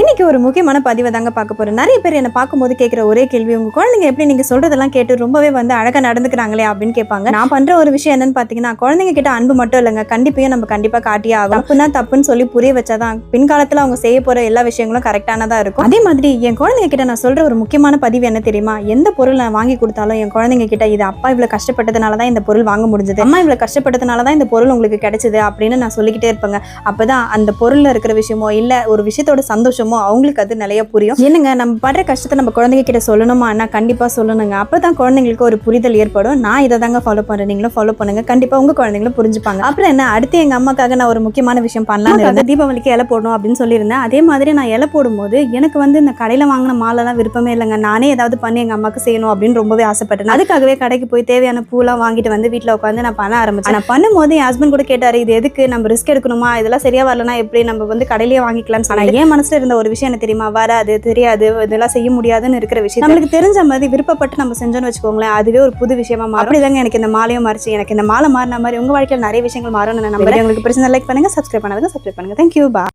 இன்னைக்கு ஒரு முக்கியமான பதிவை தாங்க பார்க்க போகிறோம் நிறைய பேர் என்ன பார்க்கும்போது கேட்குற ஒரே கேள்வி உங்க குழந்தைங்க எப்படி நீங்க சொல்றதெல்லாம் கேட்டு ரொம்பவே வந்து அழகா நடந்துக்கிறாங்களே? அப்படின்னு கேட்பாங்க. நான் பண்ற ஒரு விஷயம் என்னன்னு பாத்தீங்கன்னா குழந்தைங்க கிட்ட அன்பு மட்டும் இல்லைங்க. கண்டிப்பையும் நம்ம கண்டிப்பா காட்டியே ஆகும் தப்புனா தப்புன்னு சொல்லி புரிய வச்சாதான் பின்காலத்துல அவங்க செய்ய போற எல்லா விஷயங்களும் கரெக்டானதா இருக்கும். அதே மாதிரி என் குழந்தைங்க கிட்ட நான் சொல்ற ஒரு முக்கியமான பதிவு என்ன தெரியுமா? எந்த பொருள் நான் வாங்கி கொடுத்தாலும் என் குழந்தைங்க கிட்ட இது அப்பா இவ்வளவு கஷ்டப்பட்டதுனால தான் இந்த பொருள் வாங்க முடிஞ்சது. அம்மா இவ்வளவு கஷ்டப்பட்டதுனால தான் இந்த பொருள் உங்களுக்கு கிடைச்சது அப்படின்னு நான் சொல்லிக்கிட்டே இருப்பேங்க. அப்பதான் அந்த பொருள்ல இருக்கிற விஷயமோ இல்ல ஒரு விஷயத்தோட சந்தோஷம் அவங்களுக்கு அது நிறைய புரியும். என்னங்க நம்ம படுற கஷ்டத்தை நம்ம குழந்தைங்க கிட்ட சொல்லணுமா? அண்ணா கண்டிப்பா சொல்லணுங்க. அப்பதான் குழந்தைங்களுக்கு ஒரு புரிதல் ஏற்படும். நான் இதை தாங்க ஃபாலோ பண்றேன். நீங்களும் ஃபாலோ பண்ணுங்க. கண்டிப்பா உங்க குழந்தைங்களும் புரிஞ்சுப்பாங்க. அப்புறம் என்ன? அடுத்து எங்க அம்மாக்காக நான் ஒரு முக்கியமான விஷயம் பண்ணலாம் இருந்தேன். தீபாவளிக்கு இலை போடணும் அப்படின்னு சொல்லியிருந்தேன். அதே மாதிரி நான் இலை போடும்போது எனக்கு வந்து இந்த கடையில வாங்கின மாலைலாம் விருப்பமே இல்லைங்க. நானே ஏதாவது பண்ணி எங்க அம்மாக்கு செய்யணும் அப்படின்னு ரொம்பவே ஆசைப்பட்டேன். அதுக்காகவே கடைக்கு போய் தேவையான பூலாம் வாங்கிட்டு வந்து வீட்டில் உட்காந்து நான் பண்ண ஆரம்பிச்சேன். நான் பண்ணும்போது என் ஹஸ்பண்ட் கூட கேட்டாரு இது எதுக்கு? நம்ம ரிஸ்க் எடுக்கணுமா? இதெல்லாம் சரியா வரலனா எப்படி நம்ம வந்து கடையிலேயே வாங்கிக்கலாம்னு சொன்னா என் மனசுல இருந்த ஒரு விஷயம் என்ன தெரியுமா? வராது தெரியாது இதெல்லாம் செய்ய முடியாதுன்னு இருக்கிற விஷயம் நம்மளுக்கு தெரிஞ்ச மாதிரி விருப்பப்பட்டு நம்ம செஞ்சோம்னு வச்சுக்கோங்களேன் அதுவே ஒரு புது விஷயமா மாறும். அப்படிதாங்க எனக்கு இந்த மாலையும் மாறிச்சு. எனக்கு இந்த மாலை மாறின மாதிரி உங்க வாழ்க்கையில் நிறைய விஷயங்கள் மாறும்னு நான் நம்புறேன். உங்களுக்கு பிரச்சனை லைக் பண்ணுங்க சப்ஸ்கிரைப் பண்ணாதுங்க சப்ஸ்கிரைப் பண்ணுங்க. தேங்க்யூ பா